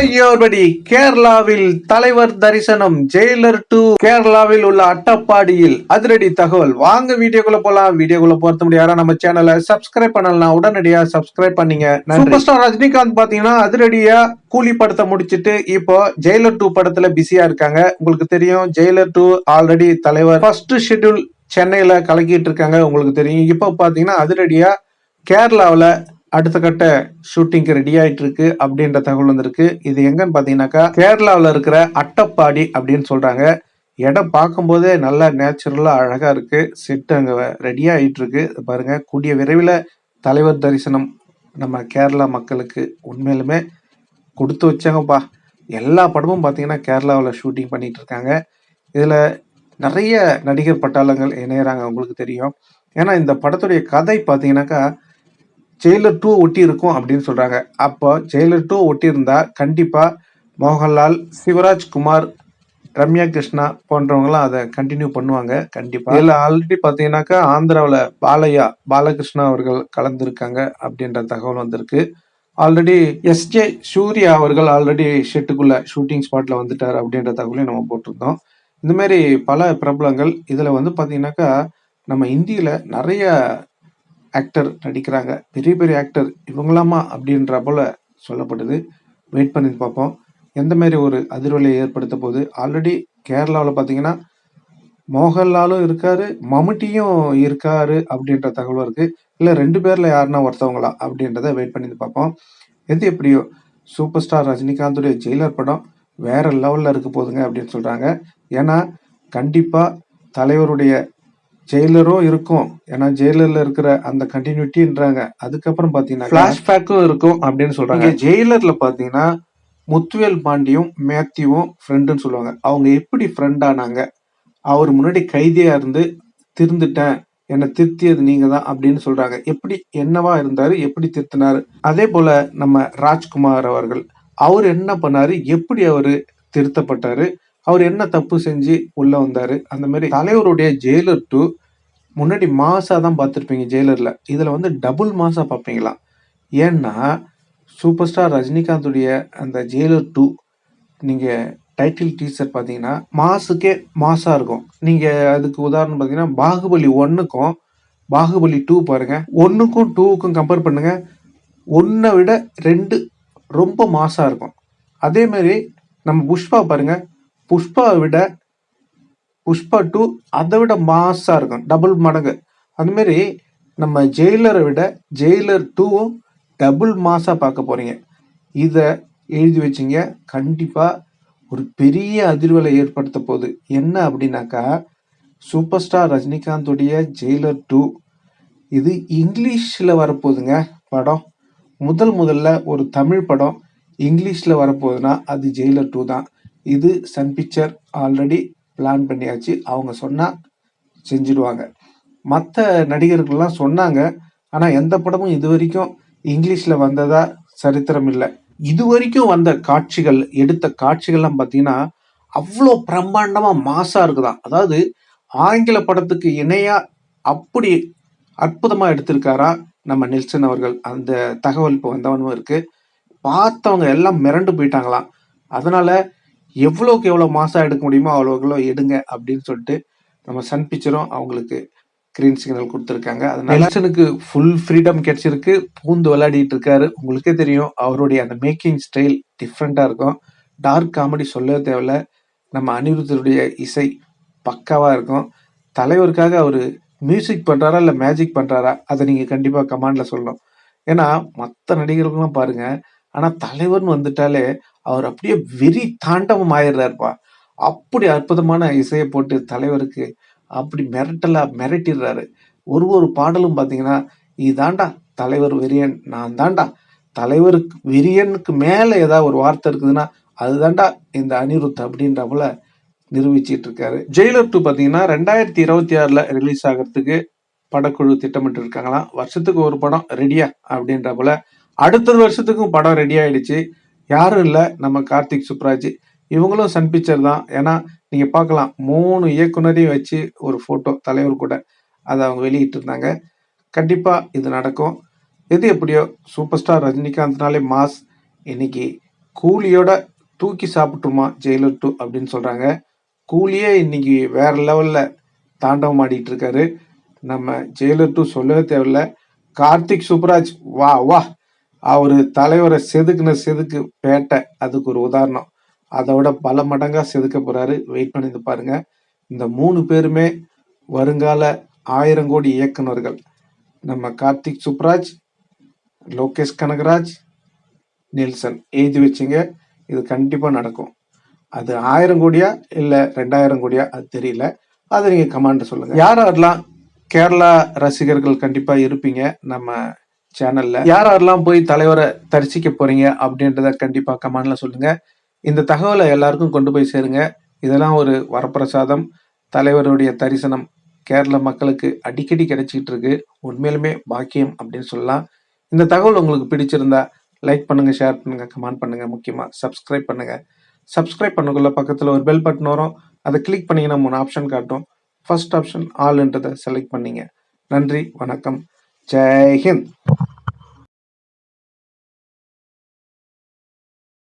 ஹையோபடி கேரளாவில் தலைவர் தரிசனம் ஜெயிலர் டு கேரளாவில் உள்ள அட்டப்பாடியில் அதிரடி தகவல். வாங்க வீடியோக்குள்ள போலாம். வீடியோக்குள்ள போறது முடியாத நம்ம சேனலை சப்ஸ்கிரைப் பண்ணலாம் உடனடியா சப்ஸ்கிரைப் பண்ணீங்க. சூப்பர் ஸ்டார் ரஜினிகாந்த் பாத்தீங்கன்னா அதிரடியா கூலி படத்தை முடிச்சிட்டு இப்போ ஜெயிலர் டூ படத்துல பிஸியா இருக்காங்க. உங்களுக்கு தெரியும் ஜெயிலர் டூ ஆல்ரெடி தலைவர் ஃபர்ஸ்ட் ஷெட்யூல் சென்னையில கலக்கிட்டு இருக்காங்க. உங்களுக்கு தெரியும். இப்போ பாத்தீங்கன்னா அதிரடியா கேரளாவில் அடுத்த கட்ட ஷூட்டிங்க்கு ரெடி ஆயிட்டு இருக்கு அப்படின்ற தகவல் வந்திருக்கு. இது எங்கன்னு பாத்தீங்கன்னாக்கா கேரளாவில் இருக்கிற அட்டப்பாடி அப்படின்னு சொல்றாங்க. இடம் பார்க்கும்போதே நல்லா நேச்சுரலா அழகா இருக்கு. செட் அங்க ரெடி ஆயிட்டு இருக்கு பாருங்க. கூடிய விரைவில் தலைவர் தரிசனம் நம்ம கேரளா மக்களுக்கு உண்மையிலுமே கொடுத்து வச்சாங்கப்பா. எல்லா படமும் பார்த்தீங்கன்னா கேரளாவில் ஷூட்டிங் பண்ணிட்டு இருக்காங்க. இதில் நிறைய நடிகர் பட்டாளங்கள் இணையறாங்க உங்களுக்கு தெரியும். ஏன்னா இந்த படத்துடைய கதை பார்த்தீங்கன்னாக்கா ஜெயிலர் டூ ஒட்டி இருக்கும் அப்படின்னு சொல்றாங்க. அப்போ ஜெயிலர் டூ ஒட்டி இருந்தா கண்டிப்பா மோகன்லால் சிவராஜ் குமார் ரம்யா கிருஷ்ணா போன்றவங்களாம் அதை கண்டினியூ பண்ணுவாங்க. கண்டிப்பா. இதுல ஆல்ரெடி பாத்தீங்கன்னாக்கா ஆந்திராவில் பாலையா பாலகிருஷ்ணா அவர்கள் கலந்துருக்காங்க அப்படின்ற தகவல் வந்திருக்கு. ஆல்ரெடி எஸ்ஜே சூர்யா அவர்கள் ஆல்ரெடி ஷெட்டுக்குள்ள ஷூட்டிங் ஸ்பாட்ல வந்துட்டார் அப்படின்ற தகவலையும் நம்ம போட்டிருந்தோம். இந்த மாதிரி பல பிரபலங்கள். இதுல வந்து பாத்தீங்கன்னாக்கா நம்ம இந்தியில நிறைய ஆக்டர் நடிக்கிறாங்க. பெரிய பெரிய ஆக்டர் இவங்களாமா அப்படின்ற போல சொல்லப்படுது. வெயிட் பண்ணி பார்ப்போம். எந்த மாதிரி ஒரு அதிர்வலையை ஏற்படுத்த போகுது? ஆல்ரெடி கேரளாவில் பார்த்தீங்கன்னா மோகன்லாலும் இருக்காரு மம்முட்டியும் இருக்காரு அப்படின்ற தகவலும் இருக்கு. இல்லை ரெண்டு பேரில் யாருன்னா ஒருத்தவங்களா அப்படின்றத வெயிட் பண்ணி பார்ப்போம். எது எப்படியோ சூப்பர் ஸ்டார் ரஜினிகாந்துடைய ஜெயிலர் படம் வேற லெவலில் இருக்க போகுதுங்க அப்படின்னு சொல்கிறாங்க ஏன்னா கண்டிப்பாக தலைவருடைய ஜெயிலரும் இருக்கும். ஏன்னா ஜெயிலர்ல இருக்கிற அந்த கண்டினியூட்டின்றாங்க அதுக்கப்புறம் பாத்தீங்கன்னா பிளாஷ்பேக்கும் இருக்கும் அப்படின்னு சொல்றாங்க. ஜெயிலர்ல பாத்தீங்கன்னா முத்துவேல் பாண்டியும் மேத்யூவும் ஃப்ரெண்டுன்னு சொல்லுவாங்க. அவங்க எப்படி ஃப்ரெண்ட் ஆனாங்க? அவர் முன்னாடி கைதியா இருந்து திருந்துட்டேன். என்னை திருத்தியது நீங்க தான் அப்படின்னு சொல்றாங்க. எப்படி என்னவா இருந்தாரு? எப்படி திருத்தினாரு? அதே போல நம்ம ராஜ்குமார் அவர்கள் அவர் என்ன பண்ணாரு? எப்படி அவரு திருத்தப்பட்டாரு? அவர் என்ன தப்பு செஞ்சு உள்ள வந்தாரு? அந்த மாதிரி தலைவருடைய ஜெயிலர் டூ முன்னாடி மாசா தான் பார்த்துருப்பீங்க ஜெயிலரில். இதில் வந்து டபுள் மாசா பார்ப்பீங்களா? ஏன்னா சூப்பர் ஸ்டார் ரஜினிகாந்துடைய அந்த ஜெயிலர் டூ நீங்கள் டைட்டில் டீசர் பார்த்தீங்கன்னா மாசுக்கே மாஸாக இருக்கும். நீங்கள் அதுக்கு உதாரணம் பார்த்தீங்கன்னா பாகுபலி ஒன்றுக்கும் பாகுபலி டூ பாருங்கள் ஒன்றுக்கும் டூவுக்கும் கம்பேர் பண்ணுங்கள் ஒன்றை விட ரெண்டு ரொம்ப மாசாக இருக்கும். அதேமாரி நம்ம புஷ்பா பாருங்கள் புஷ்பாவை விட புஷ்பா டூ அதை விட மாஸாக இருக்கும். டபுள் மடங்கு. அந்த நம்ம ஜெயிலரை விட ஜெயிலர் டூவும் டபுள் மாஸாக பார்க்க போகிறீங்க இதை எழுதி வச்சிங்க. கண்டிப்பாக ஒரு பெரிய அதிர்வலை ஏற்படுத்த போகுது. என்ன அப்படின்னாக்கா சூப்பர் ஸ்டார் ரஜினிகாந்தோடைய ஜெயிலர் டூ இது இங்கிலீஷில் வரப்போகுதுங்க படம். முதல் முதல்ல ஒரு தமிழ் படம் இங்கிலீஷில் வரப்போகுதுன்னா அது ஜெயிலர் டூ தான். இது சன் பிக்சர் ஆல்ரெடி பிளான் பண்ணியாச்சு. அவங்க சொன்னால் செஞ்சிடுவாங்க. மற்ற நடிகர்கள்லாம் சொன்னாங்க. ஆனால் எந்த படமும் இது வரைக்கும் இங்கிலீஷில் வந்ததா சரித்திரம் இல்லை. இது வரைக்கும் வந்த காட்சிகள் எடுத்த காட்சிகள்லாம் பார்த்தீங்கன்னா அவ்வளோ பிரம்மாண்டமாக மாசாக இருக்குதான். அதாவது ஆங்கில படத்துக்கு இணையாக அப்படி அற்புதமாக எடுத்திருக்காரா நம்ம நெல்சன் அவர்கள். அந்த தகவல் இப்போ வந்தவனும் இருக்குது பார்த்தவங்க எல்லாம் மிரண்டு போயிட்டாங்களாம். அதனால எவ்வளோக்கு எவ்வளோ மாசம் எடுக்க முடியுமோ அவ்வளோக்கு எடுங்க அப்படின்னு சொல்லிட்டு நம்ம சன் பிக்சரும் அவங்களுக்கு கிரீன் சிக்னல் கொடுத்துருக்காங்க. அதனால நெல்சனுக்கு ஃபுல் ஃப்ரீடம் கிடைச்சிருக்கு. பூந்து விளையாடிட்டு இருக்காரு. உங்களுக்கே தெரியும் அவருடைய அந்த மேக்கிங் ஸ்டைல் டிஃப்ரெண்ட்டாக இருக்கும். டார்க் காமெடி சொல்லவே தேவையில்ல. நம்ம அனிருத்தருடைய இசை பக்காவாக இருக்கும். தலைவருக்காக அவர் மியூசிக் பண்ணுறாரா இல்லை மேஜிக் பண்ணுறாரா அதை நீங்கள் கண்டிப்பாக கமாண்டில் சொல்லணும். ஏன்னா மற்ற நடிகர்களும் பாருங்கள் ஆனா தலைவர்னு வந்துட்டாலே அவர் அப்படியே வெறி தாண்டவம் ஆயிடுறாருப்பா. அப்படி அற்புதமான இசையை போட்டு தலைவருக்கு அப்படி மிரட்டலா மிரட்டிடுறாரு. ஒரு ஒரு பாடலும் பார்த்தீங்கன்னா இதாண்டா தலைவர் வெறியன் நான் தாண்டா தலைவருக்கு வெறியனுக்கு மேலே ஏதாவது ஒரு வார்த்தை இருக்குதுன்னா அதுதாண்டா இந்த அனிருத் அப்படின்ற போல நிரூபிச்சிட்டு இருக்காரு. ஜெயிலர் டூ பார்த்தீங்கன்னா ரெண்டாயிரத்தி இருபத்தி ஆறில் ரிலீஸ் ஆகிறதுக்கு படக்குழு திட்டமிட்டு இருக்காங்களாம் வருஷத்துக்கு ஒரு படம் ரெடியா அப்படின்ற போல அடுத்த வருஷத்துக்கும் படம் ரெடி ஆயிடுச்சு. யாரும் இல்லை நம்ம கார்த்திக் சுப்ராஜ். இவங்களும் சன் பிக்சர் தான். ஏன்னா நீங்கள் பார்க்கலாம் மூணு இயக்குனரையும் வச்சு ஒரு ஃபோட்டோ தலைவர் கூட அதை அவங்க வெளியிட்டு இருந்தாங்க. கண்டிப்பாக இது நடக்கும். எது எப்படியோ சூப்பர் ஸ்டார் ரஜினிகாந்த்னாலே மாஸ் இன்னைக்கு கூலியோட தூக்கி சாப்பிட்டுமா ஜெயிலர் டூ அப்படின்னு சொல்கிறாங்க கூலியே இன்னைக்கு வேற லெவலில் தாண்டவம் ஆடிட்டு இருக்காரு. நம்ம ஜெயிலர் டூ சொல்லவே தேவையில்ல. கார்த்திக் சுப்ராஜ் வா வா அவர் தலைவரை செதுக்குன செதுக்கு பேட்டை அதுக்கு ஒரு உதாரணம். அதை விட பல மடங்காக செதுக்க போறாரு. வெயிட் பண்ணி பாருங்க. இந்த மூணு பேருமே வருங்கால ஆயிரம் கோடி இயக்குனர்கள் நம்ம கார்த்திக் சுப்ராஜ் லோகேஷ் கனகராஜ் நில்சன். எழுதி வச்சுங்க. இது கண்டிப்பாக நடக்கும். அது ஆயிரம் கோடியா இல்லை ரெண்டாயிரம் கோடியா? அது தெரியல. அதை நீங்கள் கமெண்ட் சொல்லுங்க. யார் யாரெல்லாம் கேரளா ரசிகர்கள் கண்டிப்பாக இருப்பீங்க? நம்ம சேனல்ல யார் யாரெல்லாம் போய் தலைவரை தரிசிக்க போறீங்க அப்படின்றத கண்டிப்பா கமெண்ட்ல சொல்லுங்க. இந்த தகவலை எல்லாருக்கும் கொண்டு போய் சேருங்க. இதெல்லாம் ஒரு வரப்பிரசாதம். தலைவருடைய தரிசனம் கேரள மக்களுக்கு அடிக்கடி கிடைச்சிட்டு இருக்கு. உண்மையிலுமே பாக்கியம் அப்படின்னு சொல்லலாம். இந்த தகவல் உங்களுக்கு பிடிச்சிருந்தா லைக் பண்ணுங்க ஷேர் பண்ணுங்க கமெண்ட் பண்ணுங்க. முக்கியமா சப்ஸ்கிரைப் பண்ணுங்க. சப்ஸ்கிரைப் பண்ணக்குள்ள பக்கத்துல ஒரு பெல் பட்டன் வரும். அதை கிளிக் பண்ணீங்கன்னா மூணு ஆப்ஷன் காட்டும். ஃபர்ஸ்ட் ஆப்ஷன் ஆல்ன்றதை செலக்ட் பண்ணீங்க. நன்றி வணக்கம். ஜெய் ஹிந்த்.